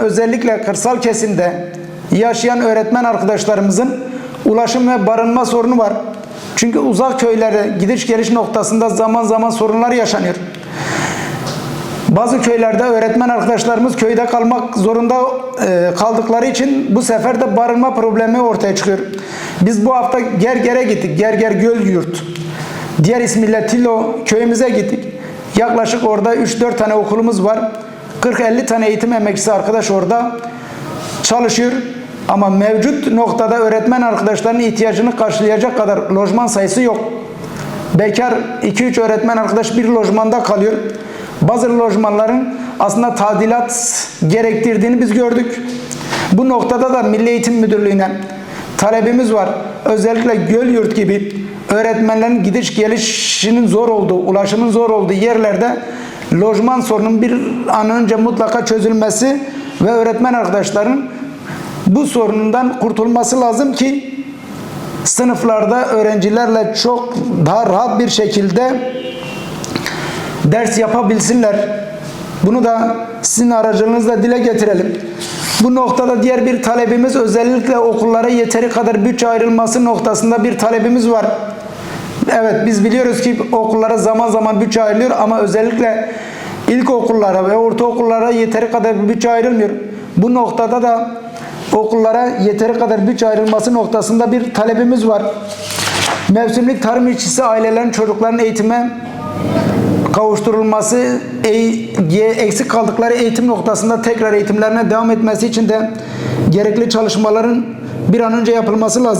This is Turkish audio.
Özellikle kırsal kesimde yaşayan öğretmen arkadaşlarımızın ulaşım ve barınma sorunu var. Çünkü uzak köylere gidiş geliş noktasında zaman zaman sorunlar yaşanıyor. Bazı köylerde öğretmen arkadaşlarımız köyde kalmak zorunda e, kaldıkları için bu sefer de barınma problemi ortaya çıkıyor. Biz bu hafta Gerger'e gittik. Gerger Göl Yurt. Diğer ismiyle Tilo köyümüze gittik. Yaklaşık orada 3-4 tane okulumuz var. 40-50 tane eğitim emekçisi arkadaş orada çalışıyor. Ama mevcut noktada öğretmen arkadaşların ihtiyacını karşılayacak kadar lojman sayısı yok. Bekar 2-3 öğretmen arkadaş bir lojmanda kalıyor. Bazı lojmanların aslında tadilat gerektirdiğini biz gördük. Bu noktada da Milli Eğitim Müdürlüğü'ne talebimiz var. Özellikle Gölyurt gibi öğretmenlerin gidiş gelişinin zor olduğu, ulaşımın zor olduğu yerlerde lojman sorunun bir an önce mutlaka çözülmesi ve öğretmen arkadaşların bu sorunundan kurtulması lazım ki sınıflarda öğrencilerle çok daha rahat bir şekilde ders yapabilsinler. Bunu da sizin aracılığınızla dile getirelim. Bu noktada diğer bir talebimiz özellikle okullara yeteri kadar bütçe ayrılması noktasında bir talebimiz var. Evet biz biliyoruz ki okullara zaman zaman bütçe ayrılıyor ama özellikle ilkokullara ve ortaokullara yeteri kadar bütçe ayrılmıyor. Bu noktada da okullara yeteri kadar bütçe ayrılması noktasında bir talebimiz var. Mevsimlik tarım işçisi ailelerin çocukların eğitime kavuşturulması, eksik kaldıkları eğitim noktasında tekrar eğitimlerine devam etmesi için de gerekli çalışmaların bir an önce yapılması lazım.